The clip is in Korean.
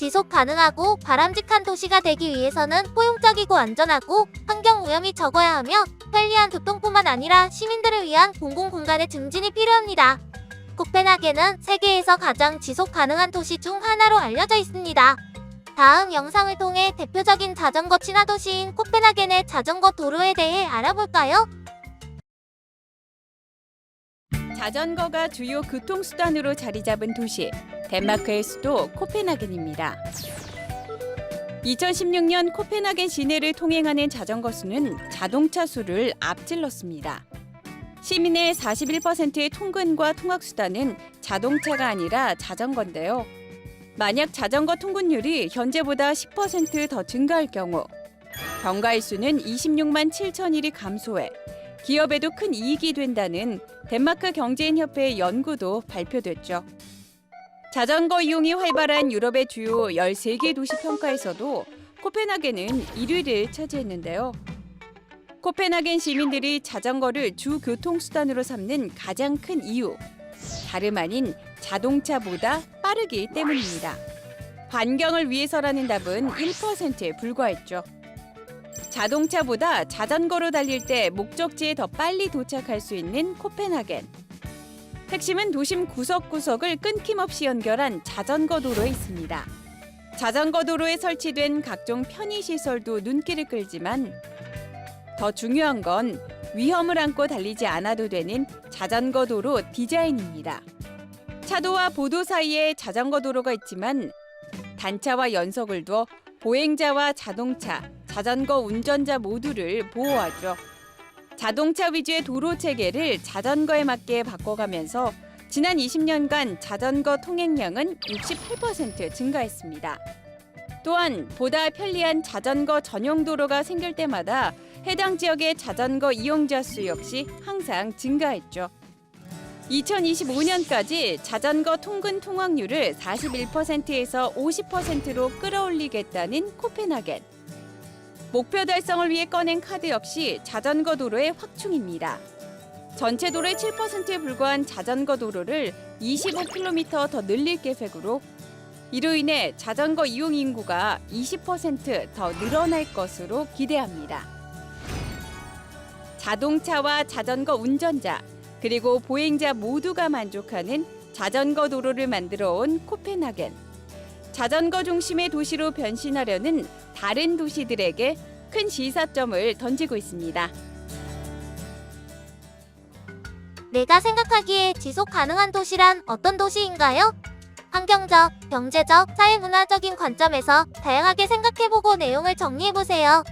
지속 가능하고 바람직한 도시가 되기 위해서는 포용적이고 안전하고 환경 오염이 적어야 하며 편리한 교통뿐만 아니라 시민들을 위한 공공 공간의 증진이 필요합니다. 코펜하겐은 세계에서 가장 지속 가능한 도시 중 하나로 알려져 있습니다. 다음 영상을 통해 대표적인 자전거 친화 도시인 코펜하겐의 자전거 도로에 대해 알아볼까요? 자전거가 주요 교통수단으로 자리 잡은 도시 덴마크의 수도 코펜하겐입니다. 2016년 코펜하겐 시내를 통행하는 자전거 수는 자동차 수를 앞질렀습니다. 시민의 41%의 통근과 통학 수단은 자동차가 아니라 자전거인데요. 만약 자전거 통근율이 현재보다 10%더 증가할 경우 병가일 수는 26만 7천일이 감소해 기업에도 큰 이익이 된다는 덴마크 경제인 협회의 연구도 발표됐죠. 자전거 이용이 활발한 유럽의 주요 13개 도시 평가에서도 코펜하겐은 1위를 차지했는데요. 코펜하겐 시민들이 자전거를 주 교통수단으로 삼는 가장 큰 이유 다름 아닌 자동차보다 빠르기 때문입니다. 환경을 위해서라는 답은 1%에 불과했죠. 자동차보다 자전거로 달릴 때 목적지에 더 빨리 도착할 수 있는 코펜하겐. 핵심은 도심 구석구석을 끊김없이 연결한 자전거 도로에 있습니다. 자전거 도로에 설치된 각종 편의 시설도 눈길을 끌지만 더 중요한 건 위험을 안고 달리지 않아도 되는 자전거 도로 디자인입니다. 차도와 보도 사이에 자전거 도로가 있지만 단차와 연석을 두어 보행자와 자동차, 자전거 운전자 모두를 보호하죠. 자동차 위주의 도로 체계를 자전거에 맞게 바꿔가면서 지난 20년간 자전거 통행량은 68% 증가했습니다. 또한 보다 편리한 자전거 전용 도로가 생길 때마다 해당 지역의 자전거 이용자 수 역시 항상 증가했죠. 2025년까지 자전거 통근 통학률을 41%에서 50%로 끌어올리겠다는 코펜하겐. 목표 달성을 위해 꺼낸 카드 역시 자전거 도로의 확충입니다. 전체 도로의 7%에 불과한 자전거 도로를 25km 더 늘릴 계획으로 이로 인해 자전거 이용 인구가 20%더 늘어날 것으로 기대합니다. 자동차와 자전거 운전자 그리고 보행자 모두가 만족하는 자전거 도로를 만들어 온 코펜하겐. 자전거 중심의 도시로 변신하려는 다른 도시들에게 큰 시사점을 던지고 있습니다. 내가 생각하기에 지속 가능한 도시란 어떤 도시인가요? 환경적, 경제적, 사회문화적인 관점에서 다양하게 생각해보고 내용을 정리해보세요.